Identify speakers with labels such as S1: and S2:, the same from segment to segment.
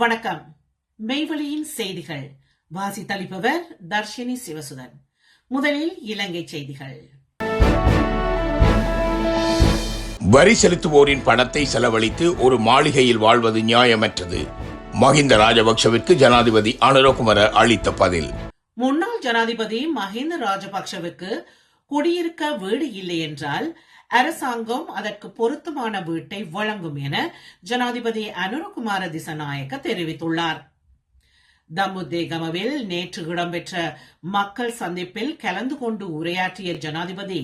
S1: வணக்கம். மெய்வழியின் செய்திகள். வாசித்தளிப்பவர் தர்ஷினி சிவசுதன். முதலில் இலங்கை செய்திகள்.
S2: வரி செலுத்துவோரின் பணத்தை செலவழித்து ஒரு மாளிகையில் வாழ்வது நியாயமற்றது. மஹிந்த ராஜபக்ஷவிற்கு ஜனாதிபதி அனுரகுமர அளித்த பதில்.
S1: முன்னாள் ஜனாதிபதி மஹிந்த ராஜபக்ஷவுக்கு குடியிருக்க வீடு இல்லை என்றால் அரசாங்கம் அதற்கு பொருத்தமான வீட்டை வழங்கும் என ஜனாதிபதி அனுரகுமார திசநாயக்க தெரிவித்துள்ளார். தம்முதேகமவில் நேற்று இடம்பெற்ற மக்கள் சந்திப்பில் கலந்து கொண்டு உரையாற்றிய ஜனாதிபதி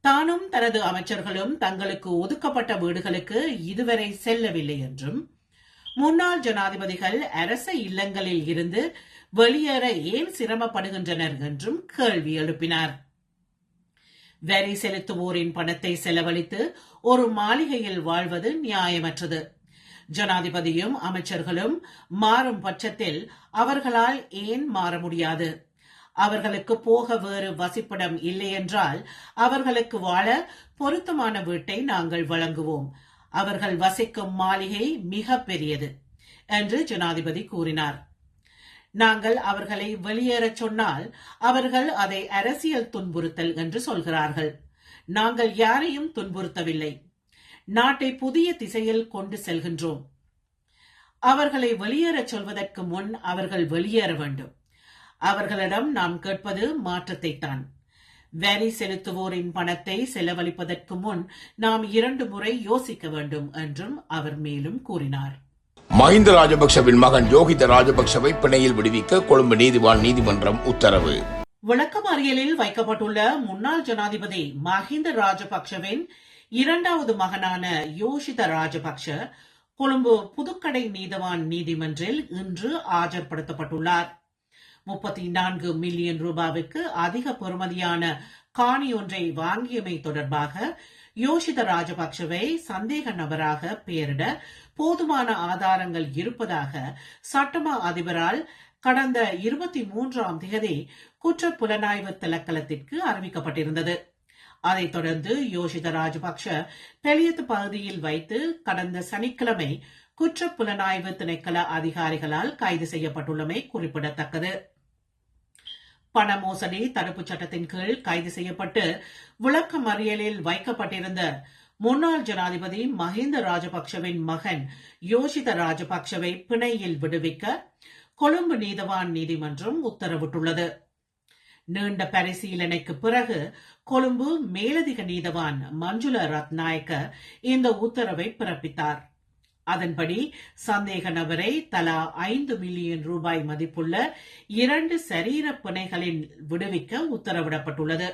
S1: தானும் தனது அமைச்சர்களும் தங்களுக்கு ஒதுக்கப்பட்ட வீடுகளுக்கு இதுவரை செல்லவில்லை என்றும் முன்னாள் ஜனாதிபதிகள் அரச இல்லங்களில் இருந்து வெளியேற ஏன் சிரமப்படுகின்றனர் என்றும் கேள்வி எழுப்பினார். வரி செலுத்துவோரின் பணத்தை செலவழித்து ஒரு மாளிகையில் வாழ்வது நியாயமற்றது. ஜனாதிபதியும் அமைச்சர்களும் மாறும் பட்சத்தில் அவர்களால் ஏன் மாற முடியாது? அவர்களுக்கு போக வேறு வசிப்பிடம் இல்லையென்றால் அவர்களுக்கு வாழ பொருத்தமான வீட்டை நாங்கள் வழங்குவோம். அவர்கள் வசிக்கும் மாளிகை மிக பெரியது என்று ஜனாதிபதி கூறினார். நாங்கள் அவர்களை வெளியேறச் சொன்னால் அவர்கள் அதை அரசியல் துன்புறுத்தல் என்று சொல்கிறார்கள். நாங்கள் யாரையும் துன்புறுத்தவில்லை. நாட்டை புதிய திசையில் கொண்டு செல்கின்றோம். அவர்களை வெளியேறச் சொல்வதற்கு முன் அவர்கள் வெளியேற வேண்டும். அவர்களிடம் நாம் கேட்பது மாற்றத்தை தான் வரி செலுத்துவோரின் பணத்தை செலவழிப்பதற்கு முன் நாம் இரண்டு முறை யோசிக்க வேண்டும் என்றும் அவர் மேலும் கூறினார்.
S2: மஹிந்த ராஜபக்சவின் மகன் யோகித ராஜபக்சவை பிணையில் விடுவிக்க கொழும்பு நீதிவான் நீதிமன்றம் உத்தரவு.
S1: விளக்கமறியலில் வைக்கப்பட்டுள்ள முன்னாள் ஜனாதிபதி மஹிந்த ராஜபக்சவின் இரண்டாவது மகனான யோஷித ராஜபக்ஷ கொழும்பு புதுக்கடை நீதவான் நீதிமன்றில் இன்று ஆஜர்படுத்தப்பட்டுள்ளார். முப்பத்தி நான்கு மில்லியன் ரூபாவுக்கு அதிக பெறுமதியான காணி ஒன்றை வாங்கியமை தொடர்பாக யோஷித ராஜபக்சவை சந்தேக நபராக பெயரிட போதுமான ஆதாரங்கள் இருப்பதாக சட்டமா அதிபரால் கடந்த இருபத்தி மூன்றாம் தேதி குற்ற புலனாய்வு திலக்கலத்திற்கு அறிவிக்கப்பட்டிருந்தது. அதைத் தொடர்ந்து யோஷித ராஜபக்ஷ பெலியத்து பகுதியில் வைத்து கடந்த சனிக்கிழமை குற்ற புலனாய்வு திணைக்கள அதிகாரிகளால் கைது செய்யப்பட்டுள்ளமை குறிப்பிடத்தக்கது. பண மோசடி தடுப்புச் சட்டத்தின் கீழ் கைது செய்யப்பட்டு விளக்க மறியலில் வைக்கப்பட்டிருந்த முன்னாள் ஜனாதிபதி மஹிந்த ராஜபக்சவின் மகன் யோஷித ராஜபக்சவை பிணையில் விடுவிக்க கொழும்பு நீதவான் நீதிமன்றம் உத்தரவிட்டுள்ளது. நீண்ட பரிசீலனைக்கு பிறகு கொழும்பு மேலதிக நீதவான் மஞ்சுள ரத்நாயக்க இந்த உத்தரவை பிறப்பித்தார். அதன்படி சந்தேக நபரை தலா ஐந்து மில்லியன் ரூபாய் மதிப்புள்ள இரண்டு சரீர பிணைகளில் விடுவிக்க உத்தரவிடப்பட்டுள்ளது.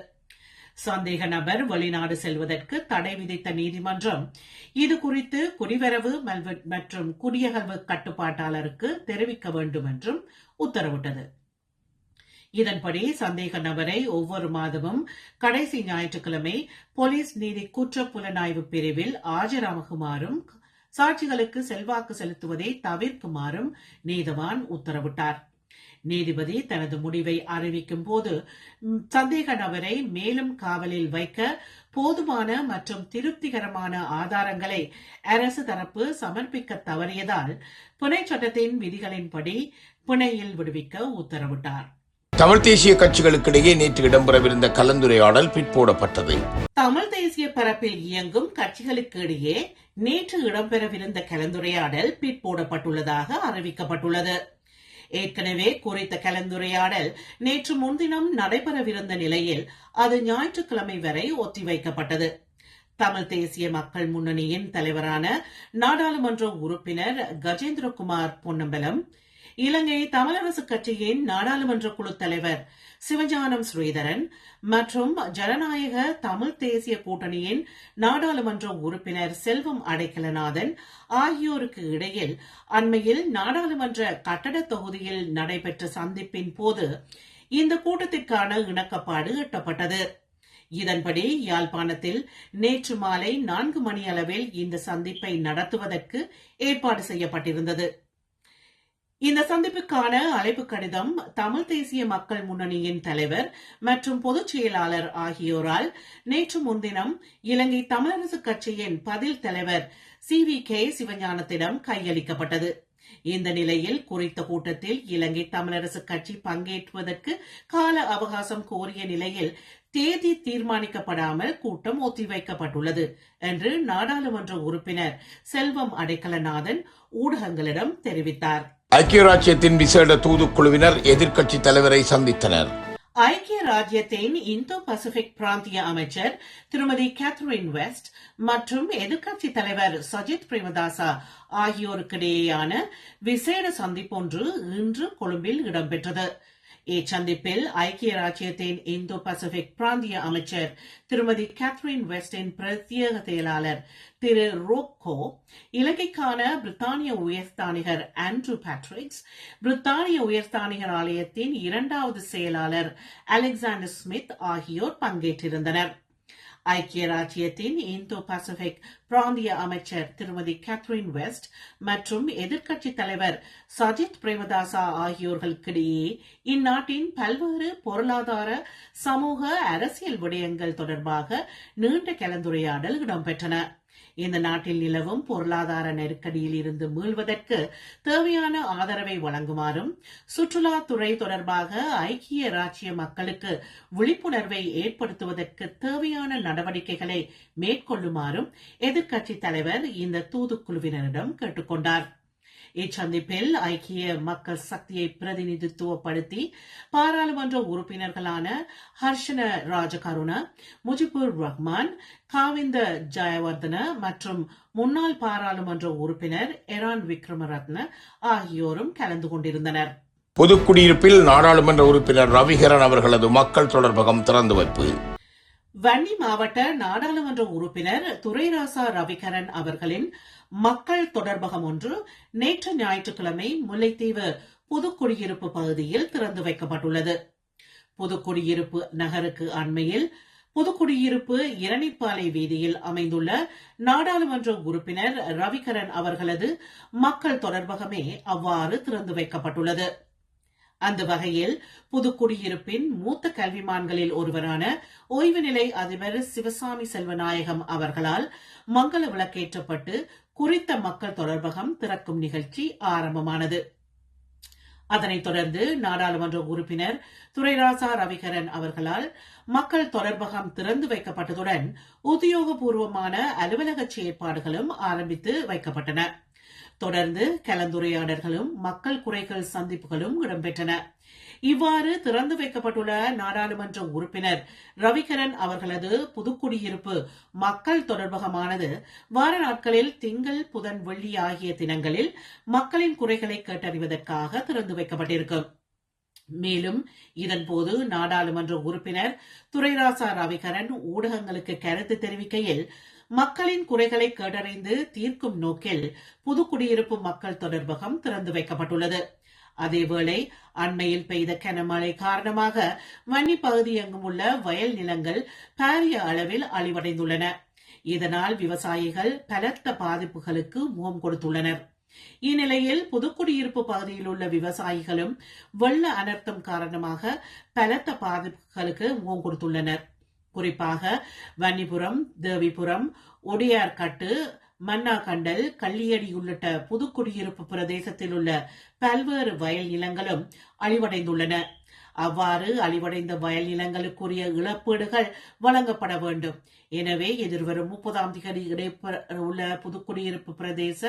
S1: சந்தேக நபர் வெளிநாடு செல்வதற்கு தடை விதித்த நீதிமன்றம் இது குறித்து குடிவரவு மற்றும் குடியகல்வு கட்டுப்பாட்டாளருக்கு தெரிவிக்க வேண்டும் என்றும் உத்தரவிட்டது. இதன்படி சந்தேக நபரை ஒவ்வொரு மாதமும் கடைசி ஞாயிற்றுக்கிழமை போலீஸ் நீதி குற்ற புலனாய்வு பிரிவில் ஆஜராகுமாறும் சாட்சிகளுக்கு செல்வாக்கு செலுத்துவதை தவிர்க்குமாறும் நீதவான் உத்தரவிட்டார். நீதிபதி தனது முடிவை அறிவிக்கும் போது சந்தேக நபரை மேலும் காவலில் வைக்க போதுமான மற்றும் திருப்திகரமான ஆதாரங்களை அரசு தரப்பு சமர்ப்பிக்க தவறியதால் புனை சட்டத்தின் விதிகளின்படி புனையில் விடுவிக்க உத்தரவிட்டார்.
S2: தமிழ் தேசிய கட்சிகளுக்கிடையே நேற்று இடம்பெறவிருந்த கலந்துரையாடல் பிற்போடப்பட்டது
S1: தமிழ் தேசிய பரப்பில் இயங்கும் கட்சிகளுக்கு இடையே நேற்று இடம்பெறவிருந்த கலந்துரையாடல் பிற்போடப்பட்டுள்ளதாக அறிவிக்கப்பட்டுள்ளது. ஏற்கனவே குறித்த கலந்துரையாடல் நேற்று முன்தினம் நடைபெறவிருந்த நிலையில் அது ஞாயிற்றுக்கிழமை வரை ஒத்திவைக்கப்பட்டது. தமிழ் தேசிய மக்கள் முன்னணியின் தலைவரான நாடாளுமன்ற உறுப்பினர் கஜேந்திரகுமார் பொன்னம்பலம் இலங்கை தமிழரசு கட்சியின் நாடாளுமன்ற குழு தலைவர் சிவஞானம் ஸ்ரீதரன் மற்றும் ஜனநாயக தமிழ் தேசிய கூட்டணியின் நாடாளுமன்ற உறுப்பினர் செல்வம் அடைக்கலநாதன் ஆகியோருக்கு இடையில் அண்மையில் நாடாளுமன்ற கட்டட தொகுதியில் நடைபெற்ற சந்திப்பின் போது இந்த கூட்டத்திற்கான இணக்கப்பாடு எட்டப்பட்டது. இதன்படி யாழ்ப்பாணத்தில் நேற்று மாலை நான்கு மணி அளவில் இந்த சந்திப்பை நடத்துவதற்கு ஏற்பாடு செய்யப்பட்டிருந்தது. இந்த சந்திப்புக்கான அழைப்பு கடிதம் தமிழ் தேசிய மக்கள் முன்னணியின் தலைவர் மற்றும் பொதுச் செயலாளர் ஆகியோரால் நேற்று முன்தினம் இலங்கை தமிழரசு கட்சியின் பதில் தலைவர் சி வி கே சிவஞானத்திடம் கையளிக்கப்பட்டது. இந்த நிலையில் குறித்த கூட்டத்தில் இலங்கை தமிழரசு கட்சி பங்கேற்றுவதற்கு கால அவகாசம் கோரிய நிலையில் தேதி தீர்மானிக்கப்படாமல் கூட்டம் ஒத்திவைக்கப்பட்டுள்ளது என்று நாடாளுமன்ற உறுப்பினர் செல்வம் அடைக்கலநாதன் ஊடகங்களிடம் தெரிவித்தார்.
S2: ஐக்கிய ராஜ்யத்தின் விசேட தூதுக்குழுவினர் எதிர்க்கட்சி தலைவரை சந்தித்தனர்.
S1: ஐக்கிய ராஜ்யத்தின் இந்தோ பசிபிக் பிராந்திய அமைச்சர் திருமதி கேத்ரின் வெஸ்ட் மற்றும் எதிர்க்கட்சி தலைவர் சஜித் பிரேமதாசா ஆகியோருக்கிடையேயான விசேட சந்திப்பொன்று இன்று கொழும்பில் இடம்பெற்றது. இச்சந்திப்பில் ஐக்கிய ராஜ்யத்தின் இந்தோ பசிபிக் பிராந்திய அமைச்சர் திருமதி கேத்ரின் வெஸ்டின் பிரத்யேக செயலாளர் திரு ரோக்கோ இலங்கைக்கான பிரித்தானிய உயர்ஸ்தானிகர் ஆண்ட்ரூ பேட்ரிக்ஸ் பிரித்தானிய உயர்ஸ்தானிகர் ஆலயத்தின் இரண்டாவது செயலாளர் அலெக்சாண்டர் ஸ்மித் ஆகியோர் பங்கேற்றிருந்தனர். ஐக்கிய ராஜ்யத்தின் இந்தோ பசிபிக் பிராந்திய அமைச்சர் திருமதி கேத்ரின் வெஸ்ட் மற்றும் எதிர்க்கட்சி தலைவர் சஜித் பிரேமதாசா ஆகியோர்களுக்கிடையே இந்நாட்டின் பல்வேறு பொருளாதார சமூக அரசியல் விடயங்கள் தொடர்பாக நீண்ட கலந்துரையாடல் இடம்பெற்றன. இந்த நாட்டில் நிலவும் பொருளாதார நெருக்கடியில் இருந்து மீள்வதற்கு தேவையான ஆதரவை வழங்குமாறும் சுற்றுலாத்துறை தொடர்பாக ஐக்கிய ராஜ்ய மக்களுக்கு விழிப்புணர்வை ஏற்படுத்துவதற்கு தேவையான நடவடிக்கைகளை மேற்கொள்ளுமாறும் எதிர்க்கட்சி தலைவர் இந்த தூதுக்குழுவினரிடம் கேட்டுக்கொண்டார். இச்சந்திப்பில் ஐக்கிய மக்கள் சக்தியை பிரதிநிதித்துவப்படுத்தி பாராளுமன்ற உறுப்பினர்களான ஹர்ஷன ராஜகருண முஜிபுர் ரஹ்மான் காவிந்த ஜெயவர்தன மற்றும் முன்னாள் பாராளுமன்ற உறுப்பினர் எரான் விக்ரமரத்ன ஆகியோரும் கலந்து கொண்டிருந்தனர்.
S2: பொதுக்குடியிருப்பில் நாடாளுமன்ற உறுப்பினர் ரவிகரன் அவர்களது மக்கள் தொடர்பகம் திறந்து வைப்பு.
S1: வன்னி மாவட்ட நாடாளுமன்ற உறுப்பினர் துரைராசா ரவிகரன் அவர்களின் மக்கள் தொடர்பகம் ஒன்று நேற்று ஞாயிற்றுக்கிழமை முல்லைத்தீவு புதுக்குடியிருப்பு பகுதியில் திறந்து வைக்கப்பட்டுள்ளது. புதுக்குடியிருப்பு நகருக்கு அண்மையில் புதுக்குடியிருப்பு இரணிப்பாலை வீதியில் அமைந்துள்ள நாடாளுமன்ற உறுப்பினர் ரவிகரன் அவர்களது மக்கள் தொடர்பகமே அவ்வாறு திறந்து வைக்கப்பட்டுள்ளது. அந்த வகையில் புதுக்குடியிருப்பின் மூத்த கல்விமான்களில் ஒருவரான ஓய்வு நிலை அதிபர் சிவசாமி செல்வநாயகம் அவர்களால் மங்கள விளக்கேற்றப்பட்டு குறித்த மக்கள் தொடர்பகம் திறக்கும் நிகழ்ச்சி ஆரம்பமானது. அதனைத் தொடர்ந்து நாடாளுமன்ற உறுப்பினர் துரைராசா ரவிகரன் அவர்களால் மக்கள் தொடர்பகம் திறந்து வைக்கப்பட்டதுடன் உத்தியோகபூர்வமான அலுவலக செயற்பாடுகளும் ஆரம்பித்து வைக்கப்பட்டன. தொடர்ந்து கலந்துரையாடல்களும் மக்கள் குறைகள் சந்திப்புகளும் இடம்பெற்றன. இவ்வாறு திறந்து வைக்கப்பட்டுள்ள நாடாளுமன்ற உறுப்பினர் ரவிகரன் அவர்களது புதுக்குடியிருப்பு மக்கள் தொடர்பகமானது வார நாட்களில் திங்கள் புதன் வெள்ளி ஆகிய தினங்களில் மக்களின் குறைகளை கேட்டறிவதற்காக திறந்து வைக்கப்பட்டிருக்கும் மேலும் இதன்போது நாடாளுமன்ற உறுப்பினர் துரைராசா ரவிகரன் ஊடகங்களுக்கு கருத்து தெரிவிக்கையில் மக்களின் குறைகளை கேட்டறிந்து தீர்க்கும் நோக்கில் புதுக்குடியிருப்பு மக்கள் தொடர்பகம் திறந்து வைக்கப்பட்டுள்ளது. அதேவேளை அண்மையில் பெய்த கனமழை காரணமாக வன்னி பகுதி எங்கும் உள்ள வயல் நிலங்கள் பாரிய அளவில் அழிவடைந்துள்ளன. இதனால் விவசாயிகள் பலத்த பாதிப்புகளுக்கு முகம் கொடுத்துள்ளனர். இந்நிலையில் புதுக்குடியிருப்பு பகுதியில் உள்ள விவசாயிகளும் வெள்ள அனர்த்தம் காரணமாக பலத்த பாதிப்புகளுக்கு முகம் கொடுத்துள்ளனர். குறிப்பாக வன்னிபுரம் தேவிபுரம் ஒடியார்கட்டு மன்னாகண்டல் கள்ளியடி உள்ளிட்ட புதுக்குடியிருப்பு பிரதேசத்தில் உள்ள பல்வேறு வயல் நிலங்களும் அழிவடைந்துள்ளன. அவ்வாறு அழிவடைந்த வயல் நிலங்களுக்குரிய இழப்பீடுகள் வழங்கப்பட வேண்டும். எனவே எதிர்வரும் முப்பதாம் தேதி உள்ள புதுக்குடியிருப்பு பிரதேச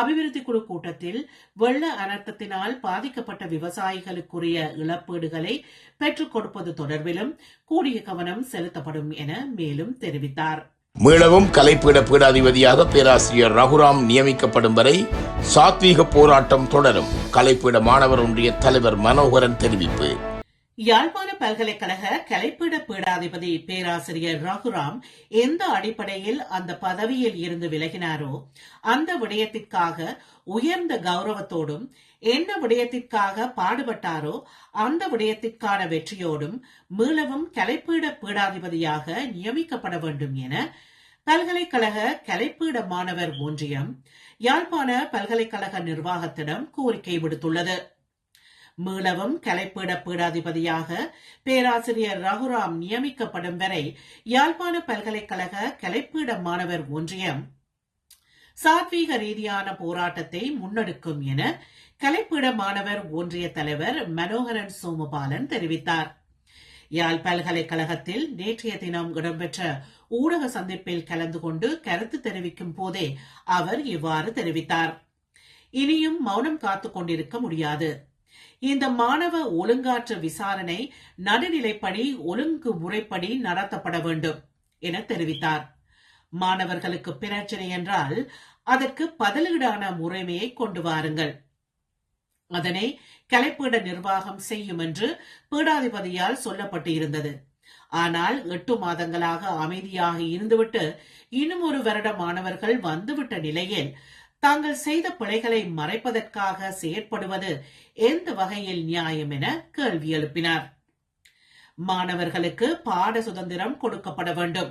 S1: அபிவிருத்தி குழு கூட்டத்தில் வெள்ள அனர்த்தத்தினால் பாதிக்கப்பட்ட விவசாயிகளுக்குரிய இழப்பீடுகளை பெற்றுக் கொடுப்பது தொடர்பிலும் கூடிய கவனம் செலுத்தப்படும் என மேலும் தெரிவித்தார்.
S2: மீளவும் கலைப்பீட பீடாதிபதியாக பேராசிரியர் ரகுராம் நியமிக்கப்படும் வரை சாத்வீக போராட்டம் தொடரும். கலைப்பீட மாணவர் ஒன்றிய தலைவர் மனோகரன் தெரிவிப்பு.
S1: யாழ்ப்பாண பல்கலைக்கழக கலைப்பீட பீடாதிபதி பேராசிரியர் ரகுராம் எந்த அடிப்படையில் அந்த பதவியில் இருந்து விலகினாரோ அந்த விடயத்திற்காக உயர்ந்த கௌரவத்தோடும் என்ன விடயத்திற்காக பாடுபட்டாரோ அந்த விடயத்திற்கான வெற்றியோடும் மீளவும் கலைப்பீட பீடாதிபதியாக நியமிக்கப்பட வேண்டும் என பல்கலைக்கழக கலைப்பீட மாணவர் ஒன்றியம் யாழ்ப்பாண பல்கலைக்கழக நிர்வாகத்திடம் கோரிக்கை விடுத்துள்ளது. மீளவும் கலைப்பீட பீடாதிபதியாக பேராசிரியர் ரகுராம் நியமிக்கப்படும் வரை யாழ்ப்பாண பல்கலைக்கழக கலைப்பீட மாணவர் ஒன்றியம் சாத்வீக ரீதியான போராட்டத்தை முன்னெடுக்கும் என கலைப்பீட மாணவர் ஒன்றிய தலைவர் மனோகரன் சோமபாலன் தெரிவித்தார். யாழ் பல்கலைக்கழகத்தில் நேற்றைய தினம் இடம்பெற்ற ஊடக சந்திப்பில் கலந்து கொண்டு கருத்து தெரிவிக்கும் போதே அவர் இவ்வாறு தெரிவித்தார். இனியும் மௌனம் காத்துக் கொண்டிருக்க முடியாது. இந்த மாணவ ஒழுங்காற்று விசாரணை நடுநிலைப்படி ஒழுங்கு முறைப்படி நடத்தப்பட வேண்டும் என தெரிவித்தார். மாணவர்களுக்கு பிரச்சனை என்றால் அதற்கு பதிலீடான முறைமையை கொண்டு வாருங்கள். அதனை கலைப்பீட நிர்வாகம் செய்யும் என்று பீடாதிபதியால் சொல்லப்பட்டு இருந்தது ஆனால் எட்டு மாதங்களாக அமைதியாக இருந்துவிட்டு இன்னும் ஒரு வருட மாணவர்கள் வந்துவிட்ட நிலையில் தாங்கள் செய்த பிழைகளை மறைப்பதற்காக செயற்படுவது எந்த வகையில் நியாயம் என கேள்வி எழுப்பினார். மாணவர்களுக்கு பாட சுதந்திரம் கொடுக்கப்பட வேண்டும்.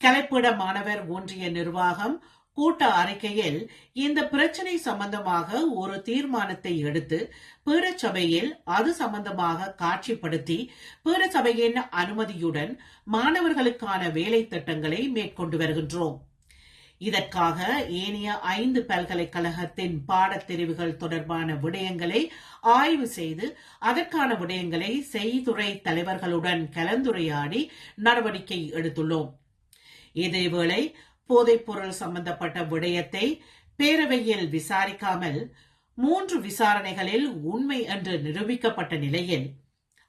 S1: கலைப்பிட மாணவர் ஒன்றிய நிர்வாகம் கூட்ட அறிக்கையில் இந்த பிரச்சனை சம்பந்தமாக ஒரு தீர்மானத்தை எடுத்து பீடசபையில் அது சம்பந்தமாக காட்சிப்படுத்தி பீடசபையின் அனுமதியுடன் மாணவர்களுக்கான வேலை திட்டங்களை மேற்கொண்டு வருகின்றோம். இதற்காக ஏனைய ஐந்து பல்கலைக்கழகத்தின் பாடத்தெரிவுகள் தொடர்பான விடயங்களை ஆய்வு செய்து அதற்கான விடயங்களை செய்துறை தலைவர்களுடன் கலந்துரையாடி நடவடிக்கை எடுத்துள்ளோம். இதேவேளை போதைப்பொருள் சம்பந்தப்பட்ட விடயத்தை பேரவையில் விசாரிக்காமல் மூன்று விசாரணைகளில் உண்மை என்று நிரூபிக்கப்பட்ட நிலையில்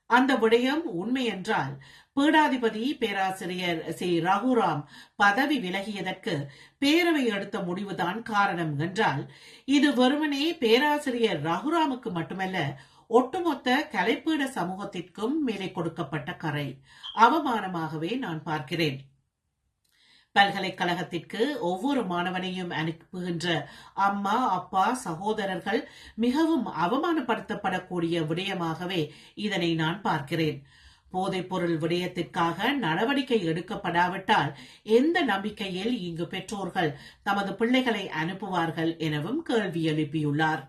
S1: அந்த விடயம் உண்மை என்றால் பீடாதிபதி பேராசிரியர் சி. ரகுராம் பதவி விலகியதற்கு பேரவை எடுத்த முடிவுதான் காரணம் என்றால் இது வெறுமனே பேராசிரியர் ரகுராமுக்கு மட்டுமல்ல ஒட்டுமொத்த கலைப்பீட சமூகத்திற்கும் மேலே கொடுக்கப்பட்ட கரை. அவமானமாகவே நான் பார்க்கிறேன். பல்கலைக்கழகத்திற்கு ஒவ்வொரு மாணவனையும் அனுப்புகின்ற அம்மா அப்பா சகோதரர்கள் மிகவும் அவமானப்படுத்தப்படக்கூடிய விடயமாகவே இதனை நான் பார்க்கிறேன். போதைப்பொருள் விடயத்திற்காக நடவடிக்கை எடுக்கப்படாவிட்டால் எந்த நம்பிக்கையில் இங்கு பெற்றோர்கள் தமது பிள்ளைகளை அனுப்புவார்கள் எனவும் கேள்வி எழுப்பியுள்ளார்.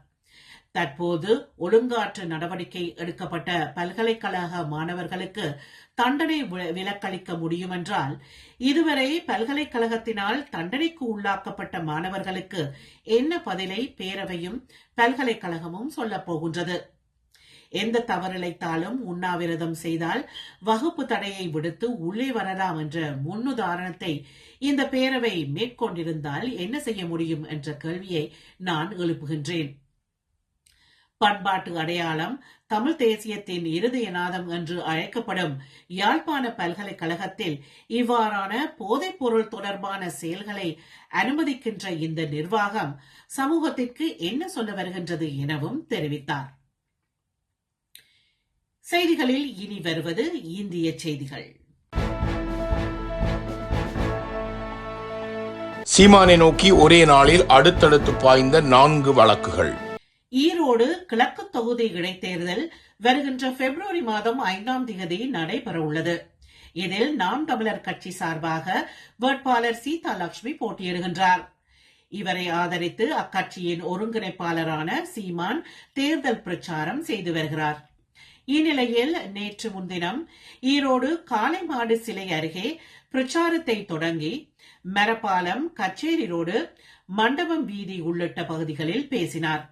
S1: தற்போது ஒழுங்காற்று நடவடிக்கை எடுக்கப்பட்ட பல்கலைக்கழக மாணவர்களுக்கு தண்டனை வி- விலக்களிக்க முடியுமென்றால் இதுவரை பல்கலைக்கழகத்தினால் தண்டனைக்கு உள்ளாக்கப்பட்ட மாணவர்களுக்கு என்ன பதிலை பேரவையும் பல்கலைக்கழகமும் சொல்லப் போகின்றது? எந்த தவறிழைத்தாலும் உண்ணாவிரதம் செய்தால் வகுப்பு தடையை விடுத்து உள்ளே வரலாம் என்ற முன்னுதாரணத்தை இந்த பேரவை மேற்கொண்டிருந்தால் என்ன செய்ய முடியும் என்ற கேள்வியை நான் எழுப்புகின்றேன். பண்பாட்டு அடையாளம் தமிழ் தேசியத்தின் இருதயநாதம் என்று அழைக்கப்படும் யாழ்ப்பாண பல்கலைக்கழகத்தில் இவ்வாறான போதைப் பொருள் தொடர்பான செயல்களை அனுமதிக்கின்ற இந்த நிர்வாகம் சமூகத்திற்கு என்ன சொல்ல வருகின்றது எனவும் தெரிவித்தார். செய்திகளில் இனி வருவது இந்திய செய்திகள்.
S2: சீமானை நோக்கி ஒரே நாளில் அடுத்தடுத்து பாய்ந்த நான்கு வழக்குகள்.
S1: ஈரோடு கிழக்கு தொகுதி இடைத்தேர்தல் வருகின்ற பிப்ரவரி மாதம் ஐந்தாம் தேதி நடைபெறவுள்ளது. இதில் நாம் தமிழர் கட்சி சார்பாக வேட்பாளர் சீதா லட்சுமி போட்டியிடுகின்றார். இவரை ஆதரித்து அக்கட்சியின் ஒருங்கிணைப்பாளரான சீமான் தேர்தல் பிரச்சாரம் செய்து வருகிறார். இந்நிலையில் நேற்று முன்தினம் ஈரோடு காளைமாடு சிலை அருகே பிரச்சாரத்தை தொடங்கி மரப்பாலம் கச்சேரி ரோடு மண்டபம் வீதி உள்ளிட்ட பகுதிகளில் பேசினார்.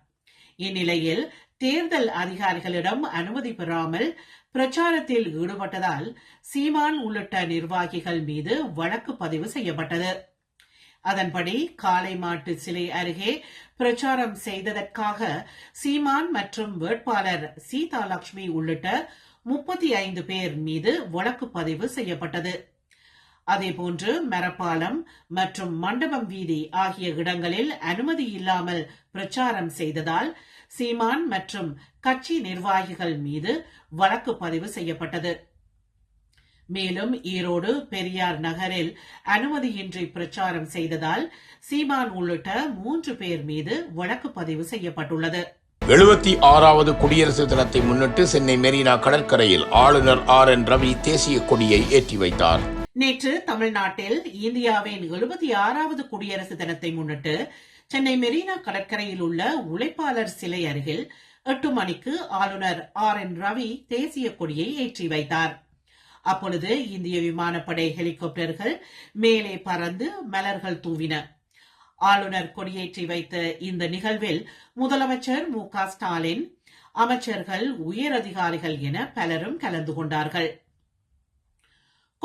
S1: இந்நிலையில் தேர்தல் அதிகாரிகளிடம் அனுமதி பெறாமல் பிரச்சாரத்தில் ஈடுபட்டதால் சீமான் உள்ளிட்ட நிர்வாகிகள் மீது வழக்கு பதிவு செய்யப்பட்டது. அதன்படி காலை மாட்டு சிலை அருகே பிரச்சாரம் செய்ததற்காக சீமான் மற்றும் வேட்பாளர் சீதா லட்சுமி உள்ளிட்ட முப்பத்தி ஐந்து பேர் மீது வழக்கு பதிவு செய்யப்பட்டது. அதேபோன்று மரப்பாலம் மற்றும் மண்டபம் வீதி ஆகிய இடங்களில் அனுமதி இல்லாமல் பிரச்சாரம் செய்ததால் சீமான் மற்றும் கட்சி நிர்வாகிகள் மீது வழக்கு பதிவு செய்யப்பட்டது. மேலும் ஈரோடு பெரியார் நகரில் அனுமதியின்றி பிரச்சாரம் செய்ததால் சீமான் உள்ளிட்ட மூன்று பேர் மீது வழக்கு பதிவு செய்யப்பட்டுள்ளது.
S2: எழுபத்தி ஆறாவது குடியரசு தினத்தை முன்னிட்டு சென்னை மெரினா கடற்கரையில் ஆளுநர் ஆர் என் ரவி தேசிய கொடியை ஏற்றி வைத்தார்.
S1: நேற்று தமிழ்நாட்டில் இந்தியாவின் எழுபத்தி ஆறாவது குடியரசு தினத்தை முன்னிட்டு சென்னை மெரினா கடற்கரையில் உள்ள உழைப்பாளர் சிலை அருகில் எட்டு மணிக்கு ஆளுநர் ஆர் என் ரவி தேசிய கொடியை ஏற்றி வைத்தார். அப்பொழுது இந்திய விமானப்படை ஹெலிகாப்டர்கள் மேலே பறந்து மலர்கள் தூவின. ஆளுநர் கொடியேற்றி வைத்த இந்த நிகழ்வில் முதலமைச்சர் மு க ஸ்டாலின் அமைச்சர்கள் உயரதிகாரிகள் என பலரும் கலந்து கொண்டார்கள்.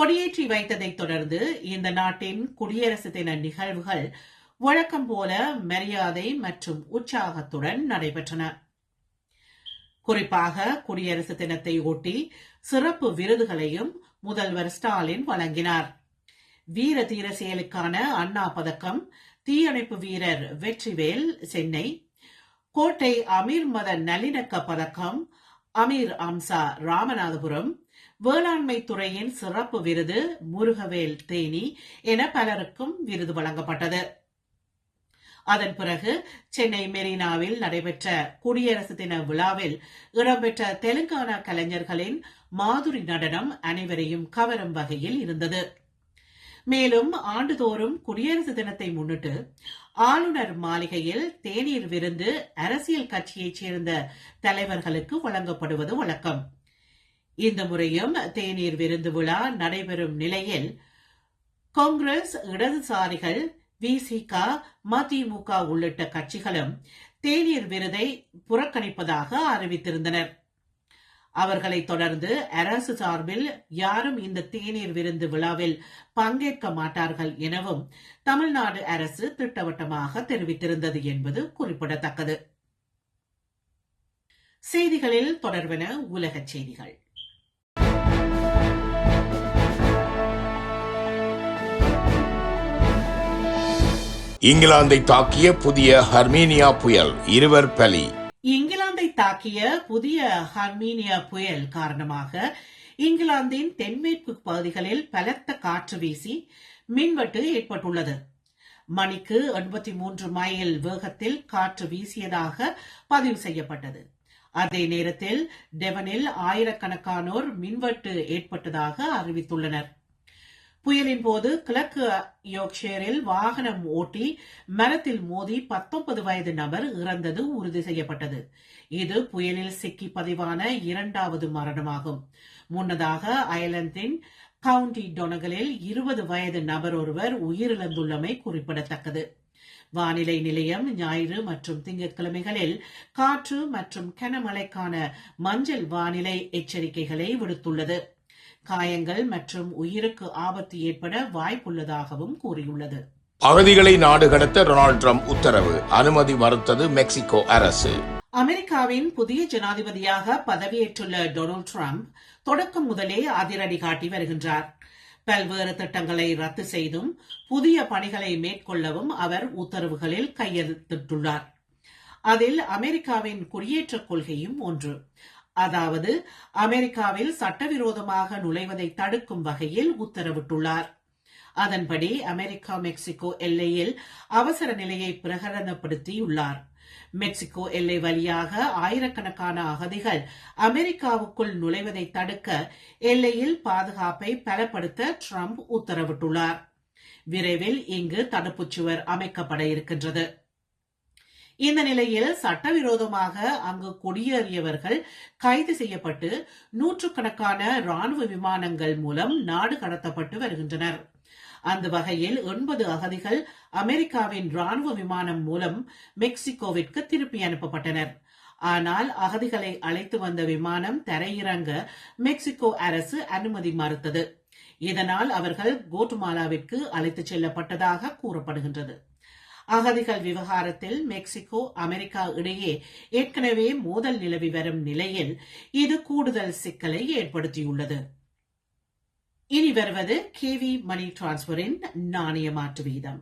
S1: கொடியேற்றி வைத்ததைத் தொடர்ந்து இந்த நாட்டின் குடியரசு தின நிகழ்வுகள் வழக்கம் போல மரியாதை மற்றும் உற்சாகத்துடன் நடைபெற்றன. குறிப்பாக குடியரசு தினத்தை ஒட்டி சிறப்பு விருதுகளையும் முதல்வர் ஸ்டாலின் வழங்கினார். வீர தீர செயலுக்கான அண்ணா பதக்கம் தீயணைப்பு வீரர் வெற்றிவேல் சென்னை. கோட்டை அமீர் மத நல்லிணக்க பதக்கம் அமீர் அம்சா ராமநாதபுரம் வேளாண்மை துறையின் சிறப்பு விருது முருகவேல் தேனி என பலருக்கும் விருது வழங்கப்பட்டது. அதன் பிறகு சென்னை மெரினாவில் நடைபெற்ற குடியரசு தின விழாவில் இடம்பெற்ற தெலுங்கானா கலைஞர்களின் மாதுரி நடனம் அனைவரையும் கவரும் வகையில் இருந்தது. மேலும் ஆண்டுதோறும் குடியரசு தினத்தை முன்னிட்டு ஆளுநர் மாளிகையில் தேநீர் விருந்து அரசியல் கட்சியைச் சேர்ந்த தலைவர்களுக்கு வழங்கப்படுவது வழக்கம். இந்த முறையும் தேநீர் விருந்து விழா நடைபெறும் நிலையில் காங்கிரஸ் இடதுசாரிகள் விசிக மதிமுக உள்ளிட்ட கட்சிகளும் தேநீர் விருதை புறக்கணிப்பதாக அறிவித்திருந்தனர். அவர்களைத் தொடர்ந்து அரசு சார்பில் யாரும் இந்த தேநீர் விருந்து விழாவில் பங்கேற்க மாட்டார்கள் எனவும் தமிழ்நாடு அரசு திட்டவட்டமாக தெரிவித்திருந்தது என்பது குறிப்பிடத்தக்கது. செய்திகளில் தொடர்வன உலகச் செய்திகள்.
S2: இங்கிலாந்தை தாக்கிய புதிய ஹர்மீனியா புயல் இருவர் பலி.
S1: இங்கிலாந்தை தாக்கிய புதிய ஹர்மீனியா புயல் காரணமாக இங்கிலாந்தின் தென்மேற்கு பகுதிகளில் பலத்த காற்று வீசி மின்வெட்டு ஏற்பட்டுள்ளது. மணிக்கு எண்பத்தி மூன்று மைல் வேகத்தில் காற்று வீசியதாக பதிவு செய்யப்பட்டது. அதே நேரத்தில் டெவனில் ஆயிரக்கணக்கானோர் மின்வெட்டு ஏற்பட்டதாக அறிவித்துள்ளனர். புயலின் போது கிழக்கு யோக்ஷேரில் வாகனம் ஓட்டி மரத்தில் மோதி பத்தொன்பது வயது நபர் இறந்தது உறுதி செய்யப்பட்டது. இது புயலில் சிக்கி பதிவான இரண்டாவது மரணமாகும். முன்னதாக அயர்லாந்தின் கவுண்டி டொனகலில் இருபது வயது நபர் ஒருவர் உயிரிழந்துள்ளமை குறிப்பிடத்தக்கது. வானிலை நிலையம் ஞாயிறு மற்றும் திங்கட்கிழமைகளில் காற்று மற்றும் கனமழைக்கான மஞ்சள் வானிலை எச்சரிக்கைகளை விடுத்துள்ளது. காயங்கள் மற்றும் உயிருக்கு ஆபத்து ஏற்பட வாய்ப்புள்ளதாகவும் கூறியுள்ளது.
S2: அகதிகளை நாடு கடத்த டொனால்ட் ட்ரம்ப் உத்தரவு. அனுமதி மறுத்தது மெக்சிகோ அரசு.
S1: அமெரிக்காவின் புதிய ஜனாதிபதியாக பதவியேற்றுள்ள டொனால்டு டிரம்ப் தொடக்கம் முதலே அதிரடி காட்டி வருகின்றார். பல்வேறு திட்டங்களை ரத்து செய்தும் புதிய பணிகளை மேற்கொள்ளவும் அவர் உத்தரவுகளில் கையெழுத்திட்டுள்ளார். அதில் அமெரிக்காவின் குடியேற்ற கொள்கையும் ஒன்று. அதாவது அமெரிக்காவில் சட்டவிரோதமாக நுழைவதை தடுக்கும் வகையில் உத்தரவிட்டுள்ளார். அதன்படி அமெரிக்கா மெக்சிகோ எல்லையில் அவசர நிலையை பிரகடனப்படுத்தியுள்ளார். மெக்சிகோ எல்லை வழியாக ஆயிரக்கணக்கான அகதிகள் அமெரிக்காவுக்குள் நுழைவதை தடுக்க எல்லையில் பாதுகாப்பை பலப்படுத்த ட்ரம்ப் உத்தரவிட்டுள்ளார். விரைவில் இங்கு தடுப்புச் சுவர் அமைக்கப்பட இருக்கின்றது. இந்த நிலையில் சட்டவிரோதமாக அங்கு குடியேறியவர்கள் கைது செய்யப்பட்டு நூற்றுக்கணக்கான ராணுவ விமானங்கள் மூலம் நாடு கடத்தப்பட்டு வருகின்றனர். அந்த வகையில் எண்பது அகதிகள் அமெரிக்காவின் ராணுவ விமானம் மூலம் மெக்சிகோவிற்கு திருப்பி அனுப்பப்பட்டனர். ஆனால் அகதிகளை அழைத்து வந்த விமானம் தரையிறங்க மெக்சிகோ அரசு அனுமதி மறுத்தது. இதனால் அவர்கள் கோட்டுமாலாவிற்கு அழைத்துச் செல்லப்பட்டதாக கூறப்படுகின்றது. அகதிகள் விவகாரத்தில் மெக்சிகோ அமெரிக்கா இடையே ஏற்கனவே மோதல் நிலவி வரும் நிலையில் இது கூடுதல் சிக்கலை ஏற்படுத்தியுள்ளது. இனி வருவது கேவி மணி டிரான்ஸ்பரின் நாணய மாற்று வீதம்.